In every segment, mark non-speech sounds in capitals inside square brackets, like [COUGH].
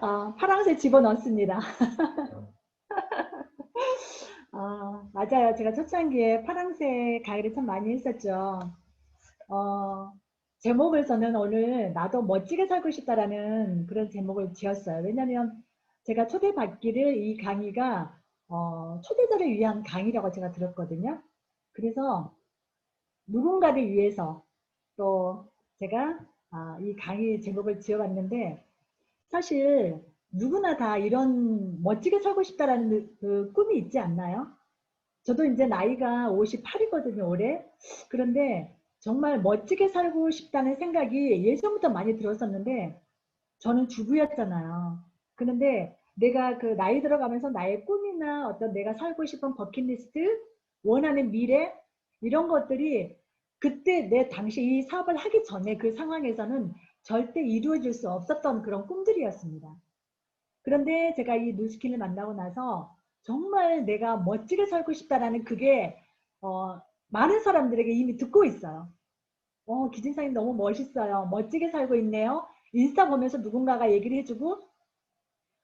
어, 파랑새 집어넣습니다. [LAUGHS] 어, 맞아요. 제가 초창기에 파랑새 강의를 참 많이 했었죠. 어, 제목을 저는 오늘 나도 멋지게 살고 싶다라는 그런 제목을 지었어요. 왜냐하면 제가 초대받기를 이 강의가 어, 초대자를 위한 강의라고 제가 들었거든요. 그래서 누군가를 위해서 또 제가 아, 이 강의 제목을 지어봤는데 사실 누구나 다 이런 멋지게 살고 싶다라는 그 꿈이 있지 않나요? 저도 이제 나이가 58이거든요, 올해. 그런데 정말 멋지게 살고 싶다는 생각이 예전부터 많이 들었었는데 저는 주부였잖아요. 그런데 내가 그 나이 들어가면서 나의 꿈이나 어떤 내가 살고 싶은 버킷리스트, 원하는 미래 이런 것들이 그때 내 당시 이 사업을 하기 전에 그 상황에서는 절대 이루어질 수 없었던 그런 꿈들이었습니다. 그런데 제가 이 누스킨을 만나고 나서 정말 내가 멋지게 살고 싶다라는 그게 어, 많은 사람들에게 이미 듣고 있어요. 어, 기진사님 너무 멋있어요. 멋지게 살고 있네요. 인스타 보면서 누군가가 얘기를 해주고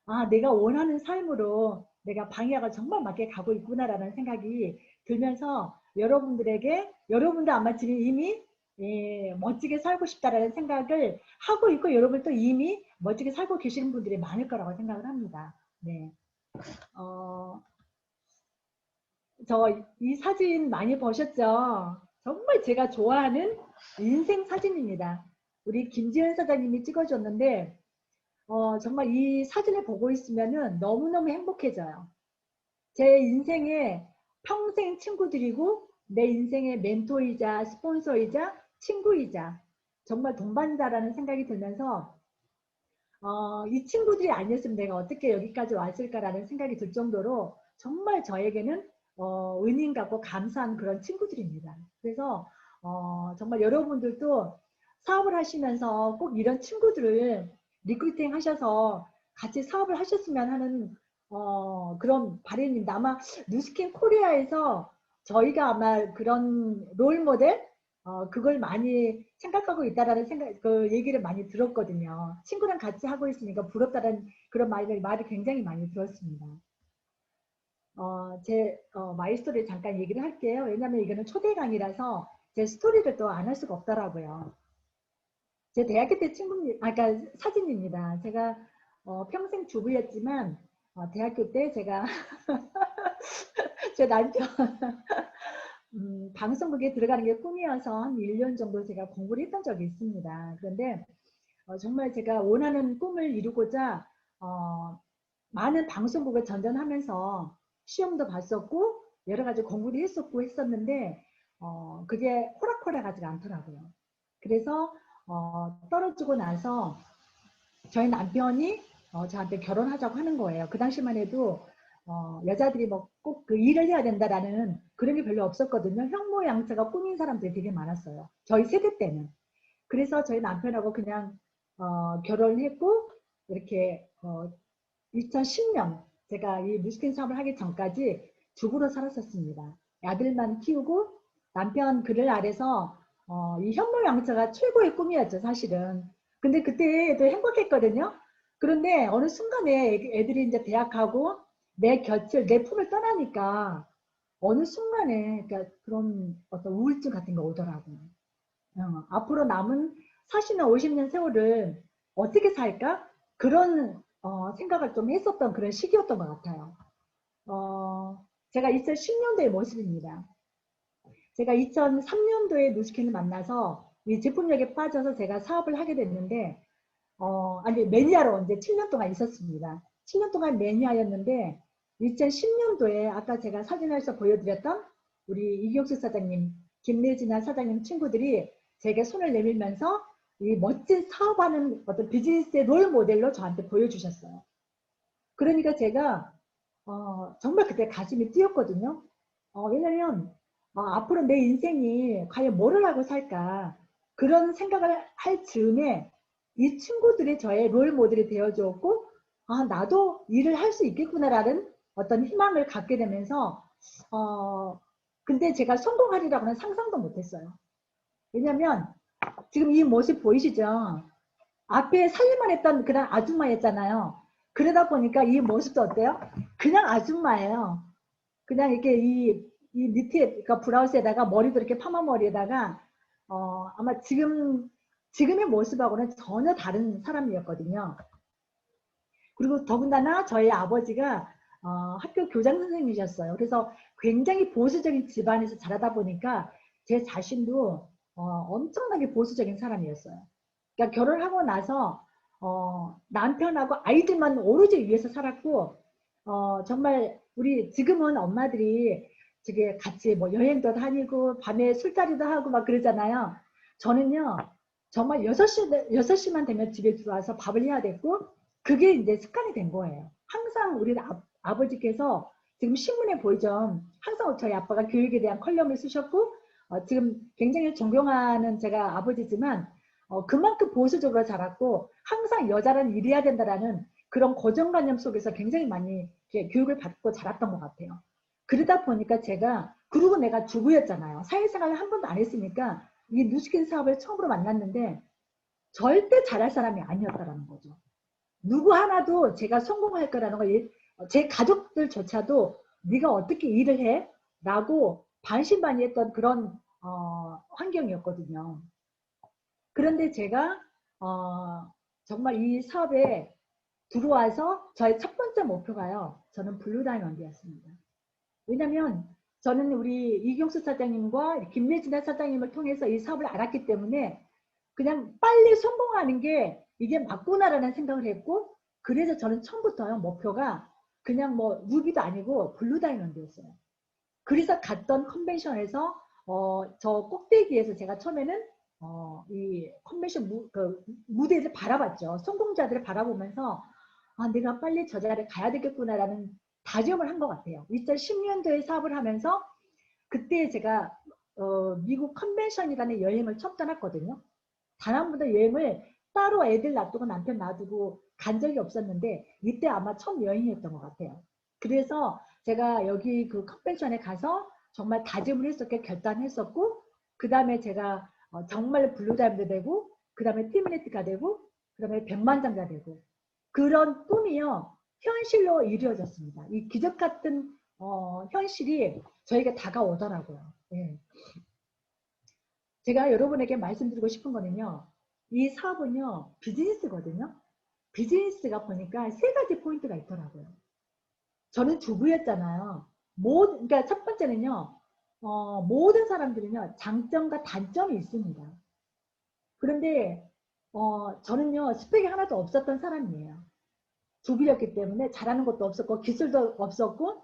아, 내가 원하는 삶으로 내가 방향을 정말 맞게 가고 있구나라는 생각이 들면서 여러분들에게 여러분도 아마 지금 이미 예, 멋지게 살고 싶다라는 생각을 하고 있고 여러분도 이미 멋지게 살고 계시는 분들이 많을 거라고 생각을 합니다. 네. 어, 저 이 사진 많이 보셨죠? 정말 제가 좋아하는 인생 사진입니다. 우리 김지현 사장님이 찍어줬는데 어, 정말 이 사진을 보고 있으면 너무너무 행복해져요. 제 인생에 평생 친구들이고 내 인생의 멘토이자 스폰서이자 친구이자 정말 동반자라는 생각이 들면서 어, 이 친구들이 아니었으면 내가 어떻게 여기까지 왔을까라는 생각이 들 정도로 정말 저에게는 어, 은인 같고 감사한 그런 친구들입니다. 그래서 어, 정말 여러분들도 사업을 하시면서 꼭 이런 친구들을 리크루팅 하셔서 같이 사업을 하셨으면 하는 어, 그런 바램입니다. 아마 뉴스킨 코리아에서 저희가 아마 그런 롤 모델 어, 그걸 많이 생각하고 있다라는 생각, 그 얘기를 많이 들었거든요. 친구랑 같이 하고 있으니까 부럽다는 그런 말을, 말을 굉장히 많이 들었습니다. 어, 제 어, 마이 스토리 잠깐 얘기를 할게요. 왜냐하면 이거는 초대 강의라서 제 스토리를 또 안 할 수가 없더라고요. 제 대학교 때 친구, 아까 그러니까 사진입니다. 제가 어, 평생 주부였지만 어, 대학교 때 제가 [LAUGHS] 제 남편 음, 방송국에 들어가는 게 꿈이어서 한 1년 정도 제가 공부를 했던 적이 있습니다. 그런데 어, 정말 제가 원하는 꿈을 이루고자 어, 많은 방송국을 전전하면서 시험도 봤었고 여러 가지 공부를 했었고 했었는데 어, 그게 호락호락하지가 않더라고요. 그래서 어, 떨어지고 나서 저희 남편이 어, 저한테 결혼하자고 하는 거예요. 그 당시만 해도 어, 여자들이 뭐 꼭 그 일을 해야 된다라는 그런 게 별로 없었거든요. 형모양처가 꾸민 사람들이 되게 많았어요. 저희 세대 때는. 그래서 저희 남편하고 그냥 어, 결혼을 했고 이렇게 2010년 제가 이 무스킨 사업을 하기 전까지 주부로 살았었습니다. 아들만 키우고 남편 그를 아래서 어, 이 현모양처가 최고의 꿈이었죠 사실은. 근데 그때도 행복했거든요. 그런데 어느 순간에 애들이 이제 대학 가고 내 곁을 내 품을 떠나니까 어느 순간에 그러니까 그런 어떤 우울증 같은 거 오더라고요. 어, 앞으로 남은 40년, 50년 세월을 어떻게 살까? 그런 어, 생각을 좀 했었던 그런 시기였던 것 같아요. 어, 제가 2010년도의 모습입니다. 제가 2003년도에 누스킨을 만나서 이 제품력에 빠져서 제가 사업을 하게 됐는데 어, 아니 매니아로 이제 7년 동안 있었습니다. 7년 동안 매니아였는데 2010년도에 아까 제가 사진에서 보여드렸던 우리 이경수 사장님, 김내진아 사장님 친구들이 제게 손을 내밀면서 이 멋진 사업하는 어떤 비즈니스의 롤 모델로 저한테 보여주셨어요. 그러니까 제가 어, 정말 그때 가슴이 뛰었거든요. 어, 왜냐면 어, 앞으로 내 인생이 과연 뭐를 하고 살까 그런 생각을 할 즈음에 이 친구들이 저의 롤 모델이 되어주었고 아 나도 일을 할 수 있겠구나라는 어떤 희망을 갖게 되면서 어 근데 제가 성공하리라고는 상상도 못했어요. 왜냐면 지금 이 모습 보이시죠? 앞에 살림만 했던 그런 아줌마였잖아요. 그러다 보니까 이 모습도 어때요? 그냥 아줌마예요. 그냥 이렇게 이, 이 니트, 그러니까 브라우스에다가 머리도 이렇게 파마 머리에다가, 어, 아마 지금, 지금의 모습하고는 전혀 다른 사람이었거든요. 그리고 더군다나 저희 아버지가 어, 학교 교장 선생님이셨어요. 그래서 굉장히 보수적인 집안에서 자라다 보니까 제 자신도 어, 엄청나게 보수적인 사람이었어요. 그러니까 결혼하고 나서 어, 남편하고 아이들만 오로지 위해서 살았고 어, 정말 우리 지금은 엄마들이 저게 같이 뭐 여행도 다니고 밤에 술자리도 하고 막 그러잖아요. 저는요 정말 6시, 6시만 되면 집에 들어와서 밥을 해야 됐고 그게 이제 습관이 된 거예요. 항상 우리 아, 아버지께서 지금 신문에 보이죠. 항상 저희 아빠가 교육에 대한 컬럼을 쓰셨고 어, 지금 굉장히 존경하는 제가 아버지지만 어, 그만큼 보수적으로 자랐고 항상 여자는 일해야 된다라는 그런 고정관념 속에서 굉장히 많이 교육을 받고 자랐던 것 같아요. 그러다 보니까 제가 그리고 내가 주부였잖아요. 사회생활을 한 번도 안 했으니까 이 누스킨 사업을 처음으로 만났는데 절대 잘할 사람이 아니었다라는 거죠. 누구 하나도 제가 성공할 거라는 걸 제 가족들조차도 네가 어떻게 일을 해? 라고 반신반의했던 그런 어, 환경이었거든요. 그런데 제가 어, 정말 이 사업에 들어와서 저의 첫 번째 목표가요. 저는 블루 다이먼드였습니다. 왜냐하면 저는 우리 이경수 사장님과 김예진아 사장님을 통해서 이 사업을 알았기 때문에 그냥 빨리 성공하는 게 이게 맞구나라는 생각을 했고 그래서 저는 처음부터요 목표가 그냥 뭐 루비도 아니고 블루 다이먼드였어요. 그래서 갔던 컨벤션에서 어, 저 꼭대기에서 제가 처음에는 어, 이 컨벤션 무, 그 무대를 바라봤죠. 성공자들을 바라보면서 아, 내가 빨리 저 자리에 가야 되겠구나라는 다짐을 한 것 같아요. 2010년도에 사업을 하면서 그때 제가 어, 미국 컨벤션이라는 여행을 처음 떠났거든요. 단 한 번도 여행을 따로 애들 놔두고 남편 놔두고 간 적이 없었는데 이때 아마 처음 여행이었던 것 같아요. 그래서 제가 여기 그 컨벤션에 가서 정말 다짐을 했었게 결단했었고 그 다음에 제가 어, 정말 블루다이드 되고 그 다음에 티미네트가 되고 그 다음에 백만장자 되고 그런 꿈이요 현실로 이루어졌습니다. 이 기적 같은 어, 현실이 저에게 다가오더라고요. 예. 제가 여러분에게 말씀드리고 싶은 거는요. 이 사업은요 비즈니스거든요. 비즈니스가 보니까 세 가지 포인트가 있더라고요. 저는 주부였잖아요. 모, 그러니까 첫 번째는요, 어, 모든 사람들은요, 장점과 단점이 있습니다. 그런데, 어, 저는요, 스펙이 하나도 없었던 사람이에요. 주부였기 때문에 잘하는 것도 없었고, 기술도 없었고,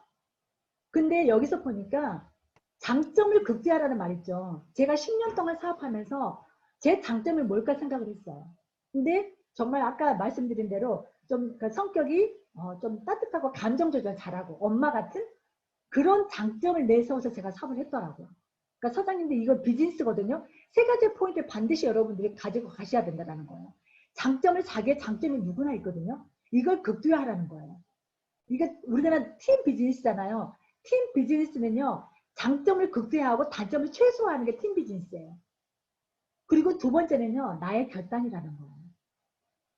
근데 여기서 보니까 장점을 극대화라는 말 있죠. 제가 10년 동안 사업하면서 제 장점이 뭘까 생각을 했어요. 근데 정말 아까 말씀드린 대로 좀그 성격이 어, 좀 따뜻하고 감정 조절 잘하고 엄마 같은 그런 장점을 내세워서 제가 사업을 했더라고요. 그러니까 사장님들 이거 비즈니스거든요. 세 가지 포인트를 반드시 여러분들이 가지고 가셔야 된다는 거예요. 장점을 자기의 장점이 누구나 있거든요. 이걸 극대화하라는 거예요. 이게 우리나라 팀 비즈니스잖아요. 팀 비즈니스는요. 장점을 극대화하고 단점을 최소화하는 게 팀 비즈니스예요. 그리고 두 번째는요. 나의 결단이라는 거예요.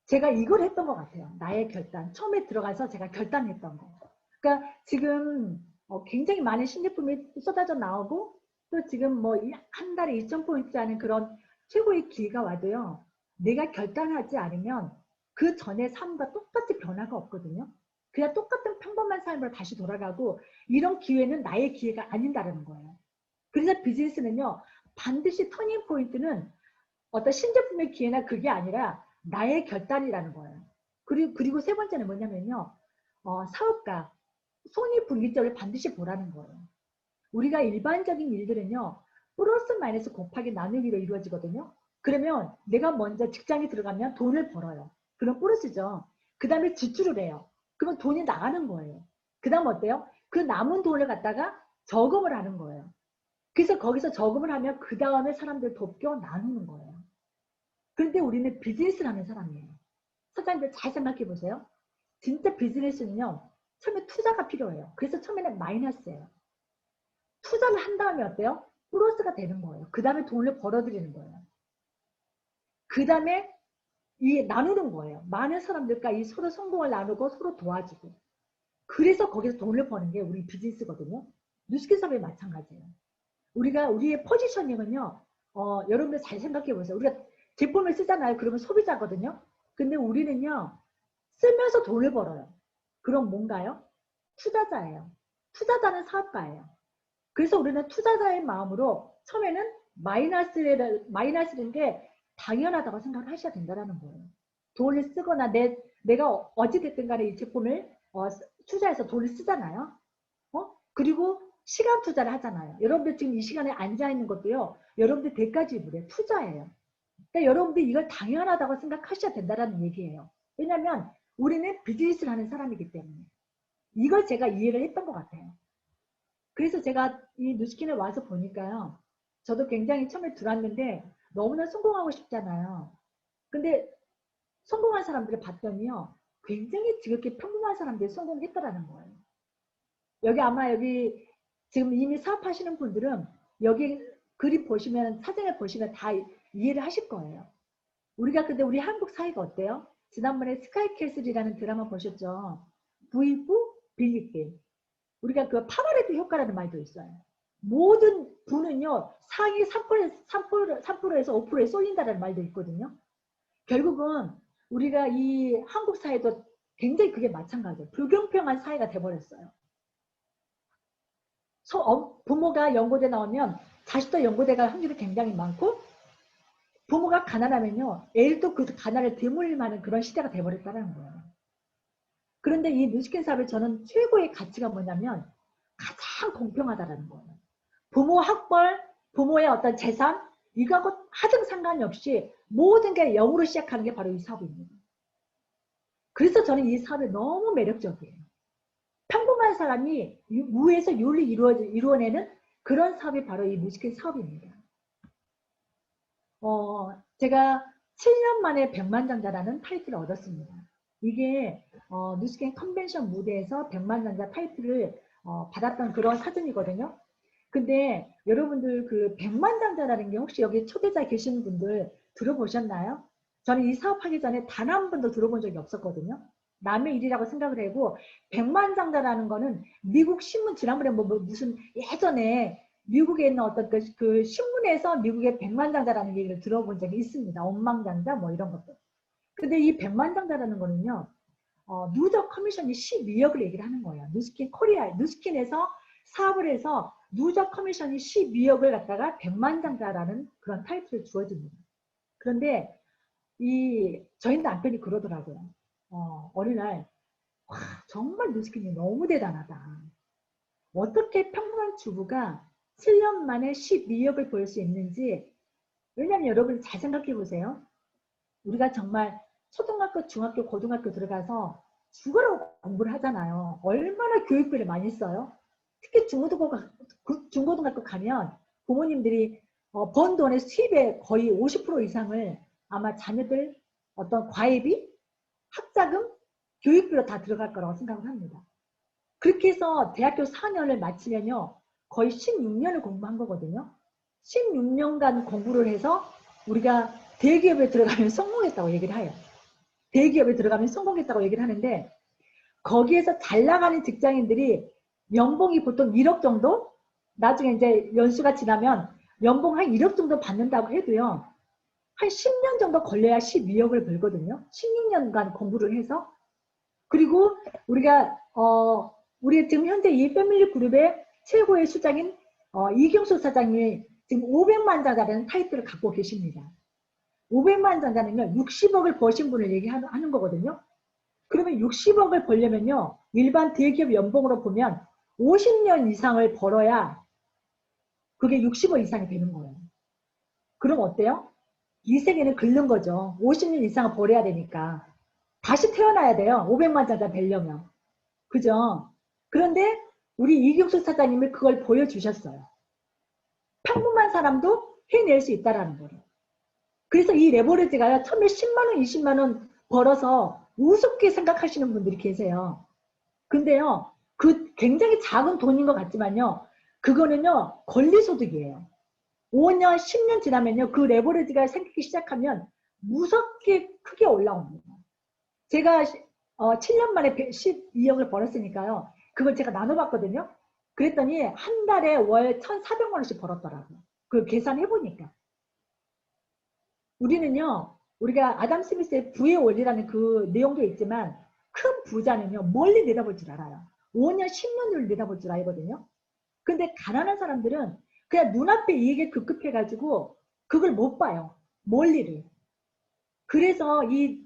제가 이걸 했던 것 같아요. 나의 결단. 처음에 들어가서 제가 결단했던 거. 그러니까 지금 어, 굉장히 많은 신제품이 쏟아져 나오고 또 지금 뭐 한 달에 2,000포인트 하는 그런 최고의 기회가 와도요. 내가 결단하지 않으면 그 전의 삶과 똑같이 변화가 없거든요. 그냥 똑같은 평범한 삶으로 다시 돌아가고 이런 기회는 나의 기회가 아닌다는 거예요. 그래서 비즈니스는요. 반드시 터닝 포인트는 어떤 신제품의 기회나 그게 아니라 나의 결단이라는 거예요. 그리고, 그리고 세 번째는 뭐냐면요. 어, 사업가, 손익분기점을 반드시 보라는 거예요. 우리가 일반적인 일들은요. 플러스 마이너스 곱하기 나누기로 이루어지거든요. 그러면 내가 먼저 직장에 들어가면 돈을 벌어요. 그럼 플러스죠. 그 다음에 지출을 해요. 그러면 돈이 나가는 거예요. 그 다음 어때요? 그 남은 돈을 갖다가 저금을 하는 거예요. 그래서 거기서 저금을 하면 그 다음에 사람들 돕겨 나누는 거예요. 그런데 우리는 비즈니스를 하는 사람이에요. 사장님들 잘 생각해 보세요. 진짜 비즈니스는요. 처음에 투자가 필요해요. 그래서 처음에는 마이너스예요. 투자를 한 다음에 어때요? 플러스가 되는 거예요. 그 다음에 돈을 벌어들이는 거예요. 그 다음에 이 나누는 거예요. 많은 사람들과 이 서로 성공을 나누고 서로 도와주고. 그래서 거기서 돈을 버는 게 우리 비즈니스거든요. 뉴스킨 사업이 마찬가지예요. 우리가 우리의 포지셔닝은요. 어, 여러분들 잘 생각해 보세요. 우리가 제품을 쓰잖아요. 그러면 소비자거든요. 근데 우리는요. 쓰면서 돈을 벌어요. 그럼 뭔가요? 투자자예요. 투자자는 사업가예요. 그래서 우리는 투자자의 마음으로 처음에는 마이너스를, 마이너스인 게 당연하다고 생각을 하셔야 된다는 거예요. 돈을 쓰거나 내, 내가 어찌됐든 간에 이 제품을 어, 투자해서 돈을 쓰잖아요. 어? 그리고 시간 투자를 하잖아요. 여러분들 지금 이 시간에 앉아 있는 것도요. 여러분들 대가 지불에 투자예요. 그러니까 여러분들 이걸 당연하다고 생각하셔야 된다는 얘기예요. 왜냐하면 우리는 비즈니스를 하는 사람이기 때문에 이걸 제가 이해를 했던 것 같아요. 그래서 제가 이 뉴스킨에 와서 보니까요. 저도 굉장히 처음에 들어왔는데 너무나 성공하고 싶잖아요. 근데 성공한 사람들을 봤더니요. 굉장히 지극히 평범한 사람들이 성공했더라는 거예요. 여기 아마 여기 지금 이미 사업하시는 분들은 여기 그림 보시면 사진을 보시면 다 이해를 하실 거예요. 우리가 근데 우리 한국 사회가 어때요? 지난번에 스카이캐슬이라는 드라마 보셨죠? 부이부 빌리핀. 우리가 그 파마레드 효과라는 말도 있어요. 모든 부는요, 상위 3%, 3%, 3%에서 5%에 쏠린다는 말도 있거든요. 결국은 우리가 이 한국 사회도 굉장히 그게 마찬가지예요. 불공평한 사회가 돼버렸어요. 소, 어, 부모가 연고대 나오면 자식도 연고대 갈 확률이 굉장히 많고 부모가 가난하면요 애도 그 가난을 되물릴 만한 그런 시대가 돼버렸다는 거예요. 그런데 이 뉴스킨 사업의 저는 최고의 가치가 뭐냐면 가장 공평하다라는 거예요. 부모 학벌, 부모의 어떤 재산 이거하고 하등 상관이 없이 모든 게 영으로 시작하는 게 바로 이 사업입니다. 그래서 저는 이 사업이 너무 매력적이에요. 평범한 사람이 무에서 윤리 이루어, 이루어내는 그런 사업이 바로 이 뉴스킨 사업입니다. 어, 제가 7년 만에 백만장자라는 타이틀을 얻었습니다. 이게 어, 뉴스캔 컨벤션 무대에서 백만장자 타이틀을 어, 받았던 그런 사진이거든요. 근데 여러분들 그 백만장자라는 게 혹시 여기 초대자 계시는 분들 들어보셨나요? 저는 이 사업하기 전에 단 한 번도 들어본 적이 없었거든요. 남의 일이라고 생각을 하고 백만장자라는 거는 미국 신문 지난번에 뭐, 뭐 무슨 예전에 미국에 있는 어떤 그, 그 신문에서 미국의 백만장자라는 얘기를 들어본 적이 있습니다. 원망장자 뭐 이런 것들. 근데 이 백만장자라는 거는요. 어, 누적 커미션이 12억을 얘기를 하는 거예요. 누스킨 코리아, 누스킨에서 사업을 해서 누적 커미션이 12억을 갖다가 백만장자라는 그런 타이틀을 주어집니다. 그런데 이 저희 남편이 그러더라고요. 어, 어느 날 와, 정말 누스킨이 너무 대단하다. 어떻게 평범한 주부가 7년 만에 12억을 벌 수 있는지 왜냐하면 여러분 잘 생각해 보세요. 우리가 정말 초등학교, 중학교, 고등학교 들어가서 죽으라고 공부를 하잖아요. 얼마나 교육비를 많이 써요? 특히 중고등학교, 중고등학교 가면 부모님들이 어, 번 돈의 수입의 거의 50% 이상을 아마 자녀들 어떤 과외비, 학자금, 교육비로 다 들어갈 거라고 생각을 합니다. 그렇게 해서 대학교 4년을 마치면요. 거의 16년을 공부한 거거든요. 16년간 공부를 해서 우리가 대기업에 들어가면 [LAUGHS] 성공했다고 얘기를 해요. 대기업에 들어가면 성공했다고 얘기를 하는데 거기에서 잘 나가는 직장인들이 연봉이 보통 1억 정도? 나중에 이제 연수가 지나면 연봉 한 1억 정도 받는다고 해도요. 한 10년 정도 걸려야 12억을 벌거든요. 16년간 공부를 해서. 그리고 우리가 어 우리 지금 현재 이 패밀리 그룹의 최고의 수장인 어, 이경수 사장이 지금 500만 장자라는 타이틀을 갖고 계십니다. 500만 장자는요 60억을 버신 분을 얘기하는 거거든요. 그러면 60억을 벌려면요 일반 대기업 연봉으로 보면 50년 이상을 벌어야 그게 60억 이상이 되는 거예요. 그럼 어때요? 이 세계는 긁는 거죠. 50년 이상을 벌어야 되니까. 다시 태어나야 돼요. 500만 장자 되려면. 그죠? 그런데 우리 이경수 사장님이 그걸 보여주셨어요. 평범한 사람도 해낼 수 있다라는 거예요. 그래서 이 레버리지가 처음에 10만원, 20만원 벌어서 우습게 생각하시는 분들이 계세요. 근데요, 그 굉장히 작은 돈인 것 같지만요, 그거는요, 권리소득이에요. 5년, 10년 지나면요, 그 레버리지가 생기기 시작하면 무섭게 크게 올라옵니다. 제가 어, 7년 만에 12억을 벌었으니까요. 그걸 제가 나눠봤거든요. 그랬더니 한 달에 월 1,400만 원씩 벌었더라고요. 그걸 계산해 보니까. 우리는요, 우리가 아담 스미스의 부의 원리라는 그 내용도 있지만 큰 부자는요, 멀리 내다볼 줄 알아요. 5년, 10년을 내다볼 줄 알거든요. 근데 가난한 사람들은 그냥 눈앞에 이익에 급급해가지고 그걸 못 봐요. 멀리를. 그래서 이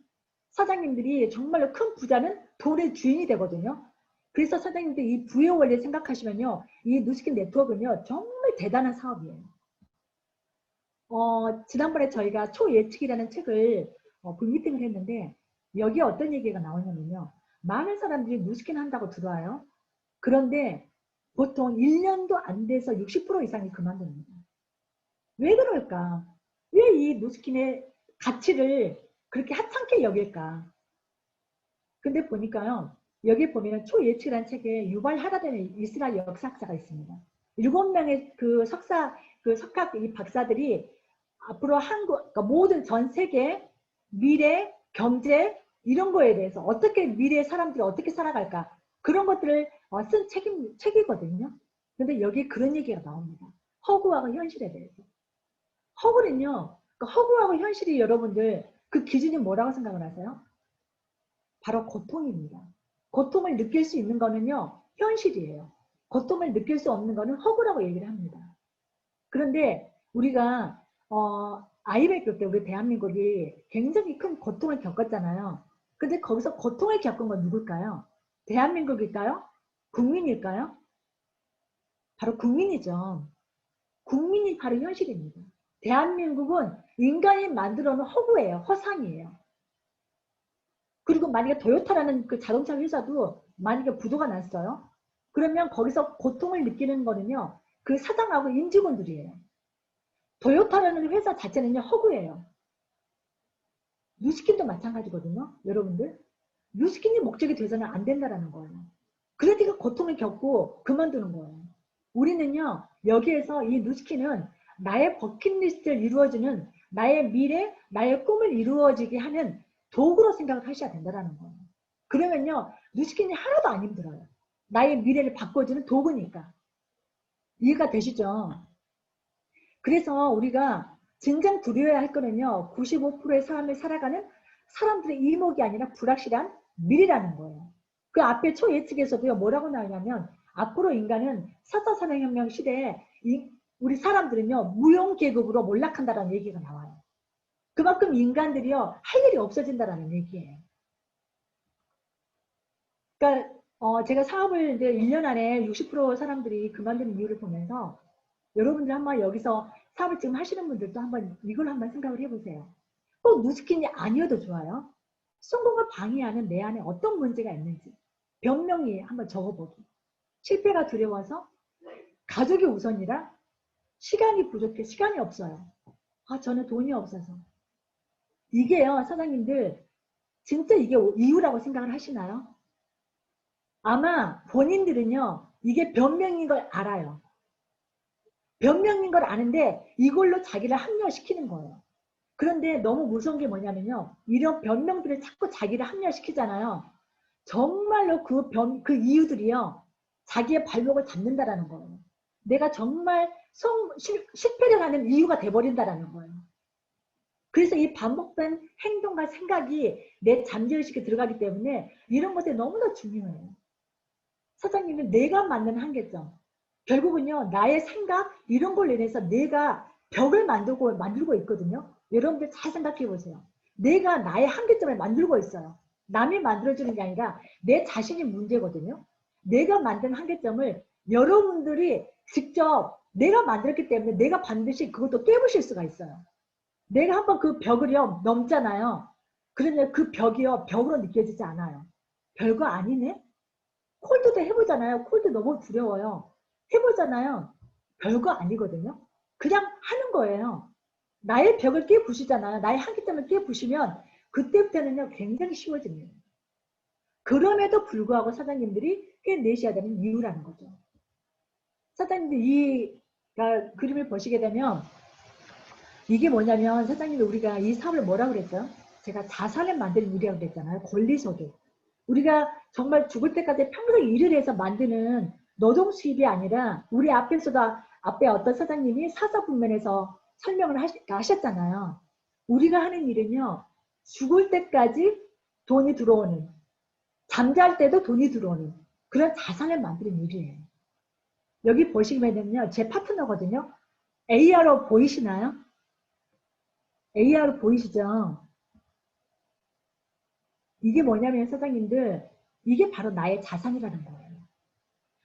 사장님들이 정말로 큰 부자는 돈의 주인이 되거든요. 그래서 사장님들 이 부의 원리 생각하시면요. 이 누스킨 네트워크는요. 정말 대단한 사업이에요. 어, 지난번에 저희가 초예측이라는 책을 어, 북미팅을 했는데 여기에 어떤 얘기가 나오냐면요. 많은 사람들이 누스킨 한다고 들어와요. 그런데 보통 1년도 안 돼서 60% 이상이 그만둡니다. 왜 그럴까? 왜 이 누스킨의 가치를 그렇게 하찮게 여길까? 근데 보니까요. 여기 보면 초예측이라는 책에 유발 하라덴의 이스라엘 역사학자가 있습니다. 일곱 명의 그 석사, 그 석학 이 박사들이 앞으로 한국, 그러니까 모든 전 세계 미래, 경제 이런 거에 대해서 어떻게 미래의 사람들이 어떻게 살아갈까 그런 것들을 어, 쓴 책임, 책이거든요. 근데 여기 그런 얘기가 나옵니다. 허구하고 현실에 대해서. 허구는요, 그러니까 허구하고 현실이 여러분들 그 기준이 뭐라고 생각을 하세요? 바로 고통입니다. 고통을 느낄 수 있는 거는요, 현실이에요. 고통을 느낄 수 없는 거는 허구라고 얘기를 합니다. 그런데 우리가 어, 아이백교 때 우리 대한민국이 굉장히 큰 고통을 겪었잖아요. 근데 거기서 고통을 겪은 건 누굴까요? 대한민국일까요? 국민일까요? 바로 국민이죠. 국민이 바로 현실입니다. 대한민국은 인간이 만들어 놓은 허구예요. 허상이에요. 그리고 만약에 도요타라는 그 자동차 회사도 만약에 부도가 났어요. 그러면 거기서 고통을 느끼는 거는요. 그 사장하고 임직원들이에요. 도요타라는 회사 자체는요. 허구예요. 뉴스킨도 마찬가지거든요. 여러분들. 뉴스킨이 목적이 돼서는 안 된다라는 거예요. 그래서 고통을 겪고 그만두는 거예요. 우리는요. 여기에서 이 뉴스킨은 나의 버킷리스트를 이루어주는 나의 미래, 나의 꿈을 이루어지게 하는 도구로 생각을 하셔야 된다는 거예요. 그러면요. 뉴스킨이 하나도 안 힘들어요. 나의 미래를 바꿔주는 도구니까. 이해가 되시죠? 그래서 우리가 진정 두려워야 할 거는요. 95%의 사람을 살아가는 사람들의 이목이 아니라 불확실한 미래라는 거예요. 그 앞에 초예측에서도요. 뭐라고 나오냐면 앞으로 인간은 4차 산업혁명 시대에 우리 사람들은요. 무용계급으로 몰락한다는 얘기가 나와요. 그만큼 인간들이요. 할 일이 없어진다라는 얘기예요. 그러니까 어, 제가 사업을 이제 1년 안에 60% 사람들이 그만두는 이유를 보면서 여러분들 한번 여기서 사업을 지금 하시는 분들도 한번 이걸 한번 생각을 해보세요. 꼭 누스킨이 아니어도 좋아요. 성공을 방해하는 내 안에 어떤 문제가 있는지 변명이 한번 적어보기. 실패가 두려워서 가족이 우선이라 시간이 부족해 시간이 없어요. 아 저는 돈이 없어서 이게요 사장님들 진짜 이게 이유라고 생각을 하시나요? 아마 본인들은요 이게 변명인 걸 알아요. 변명인 걸 아는데 이걸로 자기를 합리화시키는 거예요. 그런데 너무 무서운 게 뭐냐면요. 이런 변명들을 자꾸 자기를 합리화시키잖아요. 정말로 그 변, 그 이유들이요. 자기의 발목을 잡는다라는 거예요. 내가 정말 성, 실, 실패를 하는 이유가 돼버린다라는 거예요. 그래서 이 반복된 행동과 생각이 내 잠재의식에 들어가기 때문에 이런 것이 너무나 중요해요. 사장님은 내가 맞는 한계점. 결국은요, 나의 생각, 이런 걸로 인해서 내가 벽을 만들고, 만들고 있거든요. 여러분들 잘 생각해 보세요. 내가 나의 한계점을 만들고 있어요. 남이 만들어주는 게 아니라 내 자신이 문제거든요. 내가 만든 한계점을 여러분들이 직접 내가 만들었기 때문에 내가 반드시 그것도 깨부실 수가 있어요. 내가 한번 그 벽을요 넘잖아요. 그러면 그 벽이요 벽으로 느껴지지 않아요. 별거 아니네. 콜드도 해보잖아요. 콜드 너무 두려워요. 해보잖아요. 별거 아니거든요. 그냥 하는 거예요. 나의 벽을 깨부시잖아요. 나의 한계점을 깨부시면 그때부터는요 굉장히 쉬워집니다. 그럼에도 불구하고 사장님들이 깨내셔야 되는 이유라는 거죠. 사장님들 이 그림을 보시게 되면 이게 뭐냐면 사장님이 우리가 이 사업을 뭐라고 그랬죠? 제가 자산을 만드는 일이라고 그랬잖아요. 권리소득. 우리가 정말 죽을 때까지 평생 일을 해서 만드는 노동 수입이 아니라 우리 앞에서도 앞에 어떤 사장님이 사사분면에서 설명을 하시, 하셨잖아요. 우리가 하는 일은요. 죽을 때까지 돈이 들어오는 잠잘 때도 돈이 들어오는 그런 자산을 만드는 일이에요. 여기 보시면은요. 제 파트너거든요. AR로 보이시나요? AR 보이시죠? 이게 뭐냐면 사장님들 이게 바로 나의 자산이라는 거예요.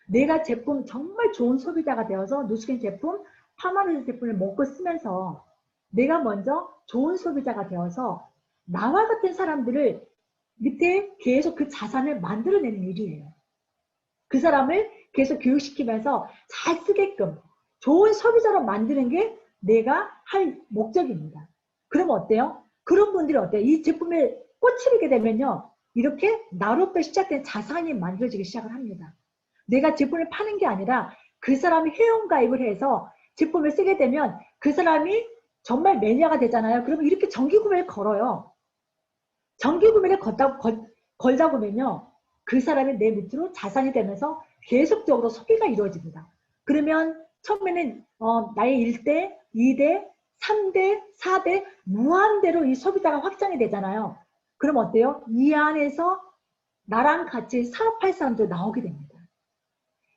내가 제품 정말 좋은 소비자가 되어서 누스킨 제품, 파마르 제품을 먹고 쓰면서 내가 먼저 좋은 소비자가 되어서 나와 같은 사람들을 밑에 계속 그 자산을 만들어내는 일이에요. 그 사람을 계속 교육시키면서 잘 쓰게끔 좋은 소비자로 만드는 게 내가 할 목적입니다. 그럼 어때요? 그런 분들이 어때요? 이 제품에 꽂히게 되면요. 이렇게 나로부터 시작된 자산이 만들어지기 시작을 합니다. 내가 제품을 파는 게 아니라 그 사람이 회원가입을 해서 제품을 쓰게 되면 그 사람이 정말 매니아가 되잖아요. 그러면 이렇게 정기구매를 걸어요. 정기구매를 걸다, 걸, 걸다 보면요. 그 사람이 내 밑으로 자산이 되면서 계속적으로 소비가 이루어집니다. 그러면 처음에는 어, 나의 1대, 2대, 3대, 4대 무한대로 이 소비자가 확장이 되잖아요. 그럼 어때요? 이 안에서 나랑 같이 사업할 사람도 나오게 됩니다.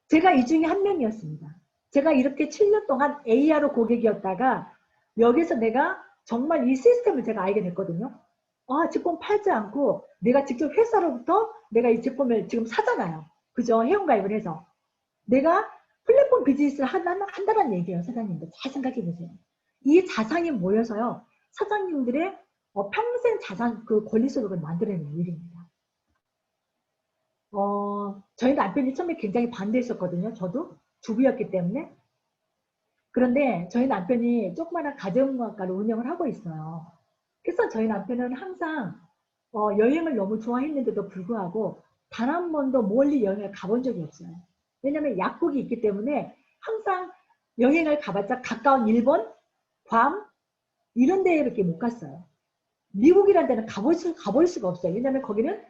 제가 이 중에 한 명이었습니다. 제가 이렇게 7년 동안 AR로 고객이었다가 여기서 내가 정말 이 시스템을 제가 알게 됐거든요. 아, 제품 팔지 않고 내가 직접 회사로부터 내가 이 제품을 지금 사잖아요. 그죠? 회원가입을 해서. 내가 플랫폼 비즈니스를 한다, 한다는 얘기예요, 사장님들. 잘 생각해 보세요. 이 자산이 모여서요, 사장님들의 어, 평생 자산 그 권리 소득을 만들어내는 일입니다. 어, 저희 남편이 처음에 굉장히 반대했었거든요. 저도 주부였기 때문에. 그런데 저희 남편이 조그마한 가정학과를 운영을 하고 있어요. 그래서 저희 남편은 항상 어, 여행을 너무 좋아했는데도 불구하고 단 한 번도 멀리 여행을 가본 적이 없어요. 왜냐하면 약국이 있기 때문에 항상 여행을 가봤자 가까운 일본, 괌 이런 데에밖에 못 갔어요. 미국이라는 데는 가볼, 수, 가볼 수가 없어요. 왜냐하면 거기는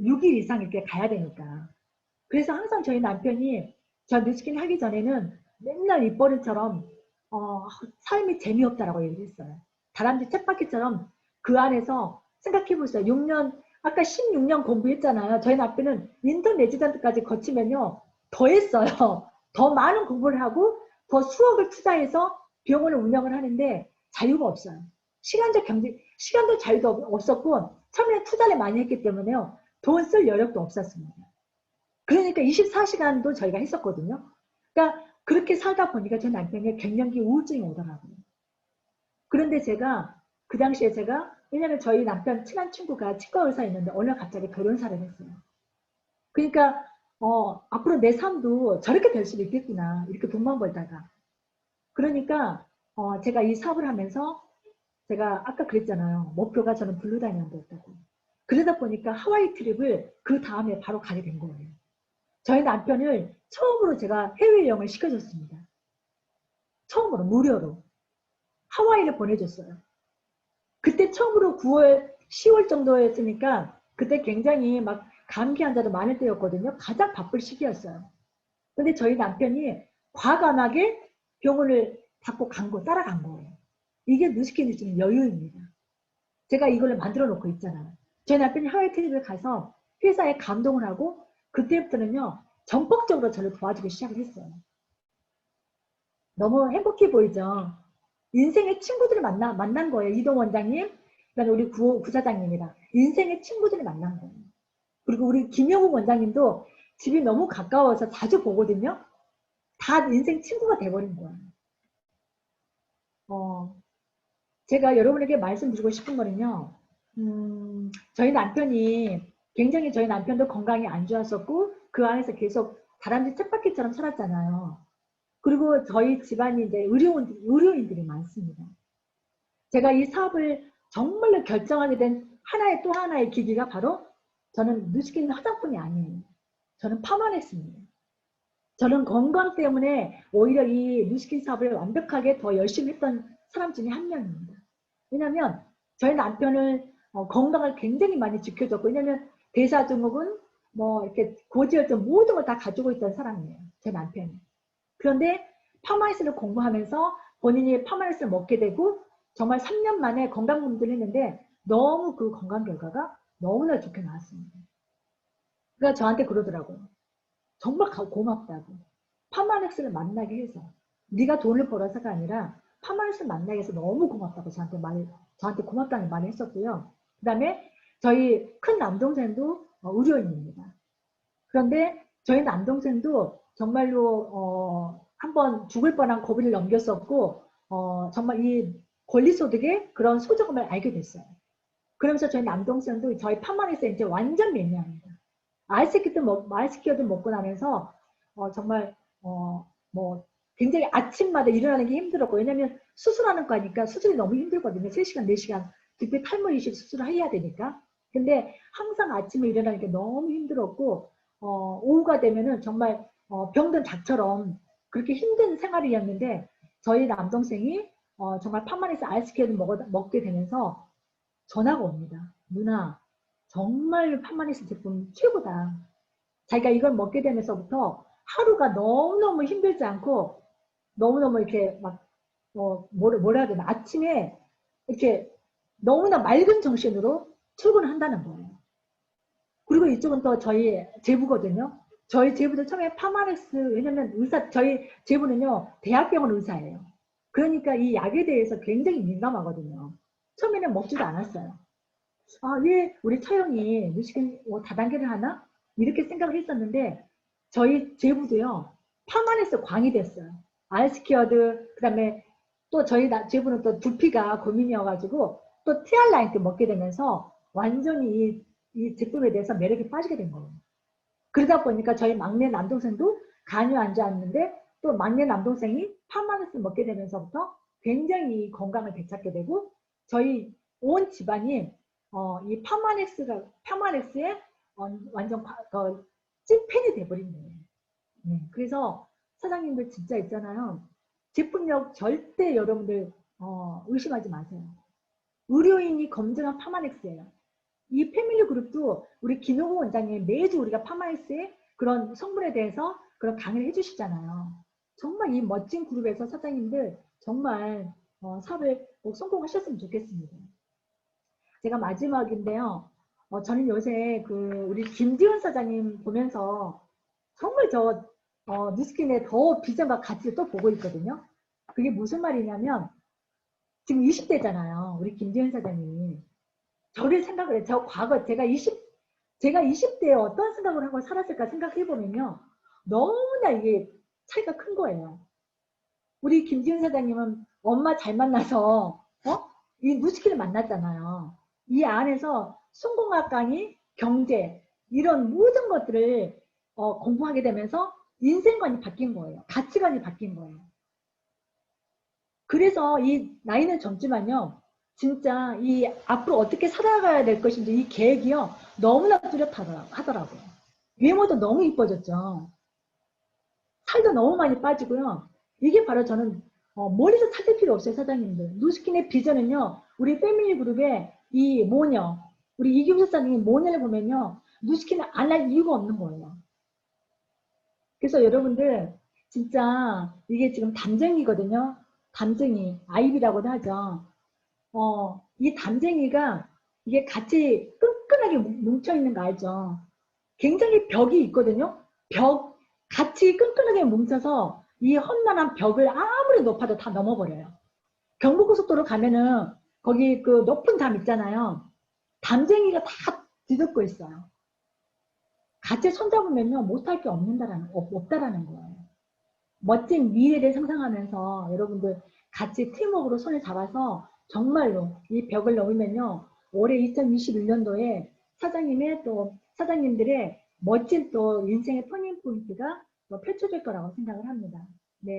6일 이상 이렇게 가야 되니까. 그래서 항상 저희 남편이 저 뉴스킨 하기 전에는 맨날 입버릇처럼 어, 삶이 재미없다라고 얘기를 했어요. 다람쥐 쳇바퀴처럼 그 안에서 생각해 보세요. 6년, 아까 16년 공부했잖아요. 저희 남편은 인턴 레지던트까지 거치면요. 더 했어요. [LAUGHS] 더 많은 공부를 하고 더 수억을 투자해서 병원을 운영을 하는데 자유가 없어요. 시간적 경제, 시간도 자유도 없었고 처음에 투자를 많이 했기 때문에요. 돈 쓸 여력도 없었습니다. 그러니까 24시간도 저희가 했었거든요. 그러니까 그렇게 살다 보니까 제 남편이 갱년기 우울증이 오더라고요. 그런데 제가 그 당시에 제가 왜냐면 저희 남편 친한 친구가 치과 의사였는데 어느 날 갑자기 결혼사를 했어요. 그러니까 어, 앞으로 내 삶도 저렇게 될 수도 있겠구나. 이렇게 돈만 벌다가. 그러니까 어, 제가 이 사업을 하면서 제가 아까 그랬잖아요. 목표가 저는 블루 다이아몬드였다고. 그러다 보니까 하와이 트립을 그 다음에 바로 가게 된 거예요. 저희 남편을 처음으로 제가 해외 여행을 시켜줬습니다. 처음으로 무료로 하와이를 보내줬어요. 그때 처음으로 9월, 10월 정도였으니까 그때 굉장히 막 감기 환자도 많을 때였거든요. 가장 바쁠 시기였어요. 근데 저희 남편이 과감하게 병원을 받고 간 거, 따라간 거예요. 이게 누스킨이 주는 여유입니다. 제가 이걸 만들어 놓고 있잖아요. 저희 남편이 하와이 트립을 가서 회사에 감동을 하고 그때부터는요, 전폭적으로 저를 도와주기 시작을 했어요. 너무 행복해 보이죠? 인생의 친구들을 만나, 만난 거예요. 이동 원장님, 그다음에 우리 구, 부사장님이랑. 인생의 친구들을 만난 거예요. 그리고 우리 김영욱 원장님도 집이 너무 가까워서 자주 보거든요. 다 인생 친구가 돼버린 거예요. 어, 제가 여러분에게 말씀드리고 싶은 거는요. 음, 저희 남편이 굉장히 저희 남편도 건강이 안 좋았었고 그 안에서 계속 다람쥐 쳇바퀴처럼 살았잖아요. 그리고 저희 집안이 이제 의료인, 의료인들이 많습니다. 제가 이 사업을 정말로 결정하게 된 하나의 또 하나의 기기가 바로 저는 누스킨 화장품이 아니에요. 저는 파마했습니다. 저는 건강 때문에 오히려 이 누스킨 사업을 완벽하게 더 열심히 했던 사람 중에 한 명입니다. 왜냐하면 저희 남편을 어, 건강을 굉장히 많이 지켜줬고 왜냐하면 대사증후군 뭐 이렇게 고지혈증 모든 걸 다 가지고 있던 사람이에요. 제 남편이. 그런데 파마이스를 공부하면서 본인이 파마이스를 먹게 되고 정말 3년 만에 건강 검진을 했는데 너무 그 건강 결과가 너무나 좋게 나왔습니다. 그러니까 저한테 그러더라고요. 정말 가- 고맙다고. 파마렉스를 만나게 해서 네가 돈을 벌어서가 아니라 파마렉스를 만나게 해서 너무 고맙다고 저한테 말 저한테 고맙다는 말을 했었고요. 그다음에 저희 큰 남동생도 어, 의료인입니다. 그런데 저희 남동생도 정말로 어, 한번 죽을 뻔한 고비를 넘겼었고 어, 정말 이 권리소득의 그런 소중함을 알게 됐어요. 그러면서 저희 남동생도 저희 파마렉스에 이제 완전 매니아입니 다. 아이스키도 먹, 아이스키어도 먹고 나면서 어, 정말 어, 뭐 굉장히 아침마다 일어나는 게 힘들었고 왜냐면 수술하는 거니까 수술이 너무 힘들거든요. 3시간, 4시간 특히 탈모 이식 수술을 해야 되니까. 근데 항상 아침에 일어나는 게 너무 힘들었고 어, 오후가 되면은 정말 어, 병든 닭처럼 그렇게 힘든 생활이었는데 저희 남동생이 어, 정말 파마레스 아이스케어를 먹게 되면서 전화가 옵니다. 누나 정말 파마레스 제품 최고다. 자기가 이걸 먹게 되면서부터 하루가 너무너무 힘들지 않고 너무너무 이렇게 막 어, 뭐라, 뭐라 해야 되나 아침에 이렇게 너무나 맑은 정신으로 출근을 한다는 거예요. 그리고 이쪽은 또 저희 제부거든요. 저희 제부도 처음에 파마렉스 왜냐면 의사 저희 제부는요 대학병원 의사예요. 그러니까 이 약에 대해서 굉장히 민감하거든요. 처음에는 먹지도 않았어요. 아, 왜 우리 처형이 무식은 뭐 다단계를 하나? 이렇게 생각을 했었는데 저희 제부도요 파마렉스 광이 됐어요. 아이스키어드 그다음에 또 저희 나- 제부는 또 두피가 고민이어가지고 또 티알라인트 먹게 되면서 완전히 이, 이 제품에 대해서 매력에 빠지게 된 거예요. 그러다 보니까 저희 막내 남동생도 간이 앉아있는데 또 막내 남동생이 파마렉스 먹게 되면서부터 굉장히 건강을 되찾게 되고 저희 온 집안이 어, 이 파마렉스가 파마렉스에 어, 완전 과- 어, 찐팬이 돼버린 거예요. 네, 그래서 사장님들 진짜 있잖아요. 제품력 절대 여러분들 어, 의심하지 마세요. 의료인이 검증한 파마렉스예요. 이 패밀리 그룹도 우리 김용호 원장님 매주 우리가 파마렉스의 그런 성분에 대해서 그런 강의를 해주시잖아요. 정말 이 멋진 그룹에서 사장님들 정말 어, 사업을 꼭 성공하셨으면 좋겠습니다. 제가 마지막인데요. 어, 저는 요새 그 우리 김지은 사장님 보면서 정말 저 어, 뉴스킨의 더 비전과 가치를 또 보고 있거든요. 그게 무슨 말이냐면 지금 20대잖아요. 우리 김지은 사장님이. 저를 생각을 해요. 저 과거 제가 20 제가 20대에 어떤 생각을 하고 살았을까 생각해 보면요. 너무나 이게 차이가 큰 거예요. 우리 김지은 사장님은 엄마 잘 만나서 어? 이 누스키를 만났잖아요. 이 안에서 성공학 강의, 경제 이런 모든 것들을 어, 공부하게 되면서 인생관이 바뀐 거예요. 가치관이 바뀐 거예요. 그래서 이 나이는 젊지만요. 진짜 이 앞으로 어떻게 살아가야 될 것인지 이 계획이요. 너무나 뚜렷하더라고요. 외모도 너무 이뻐졌죠. 살도 너무 많이 빠지고요. 이게 바로 저는 어, 머리도 찾을 필요 없어요, 사장님들. 누스킨의 비전은요. 우리 패밀리 그룹의 이 모녀, 우리 이규수 사장님 모녀를 보면요. 누스킨을 안할 이유가 없는 거예요. 그래서 여러분들 진짜 이게 지금 담쟁이거든요. 담쟁이, 아이비라고도 하죠. 어, 이 담쟁이가 이게 같이 끈끈하게 뭉쳐 있는 거 알죠? 굉장히 벽이 있거든요. 벽, 같이 끈끈하게 뭉쳐서 이 험난한 벽을 아무리 높아도 다 넘어버려요. 경부고속도로 가면은 거기 그 높은 담 있잖아요. 담쟁이가 다 뒤덮고 있어요. 같이 손잡으면요 못할 게 없는다라는 없, 없다라는 거예요. 멋진 미래를 상상하면서 여러분들 같이 팀워크로 손을 잡아서 정말로 이 벽을 넘으면요 올해 2021년도에 사장님의 또 사장님들의 멋진 또 인생의 터닝 포인트가 또 펼쳐질 거라고 생각을 합니다.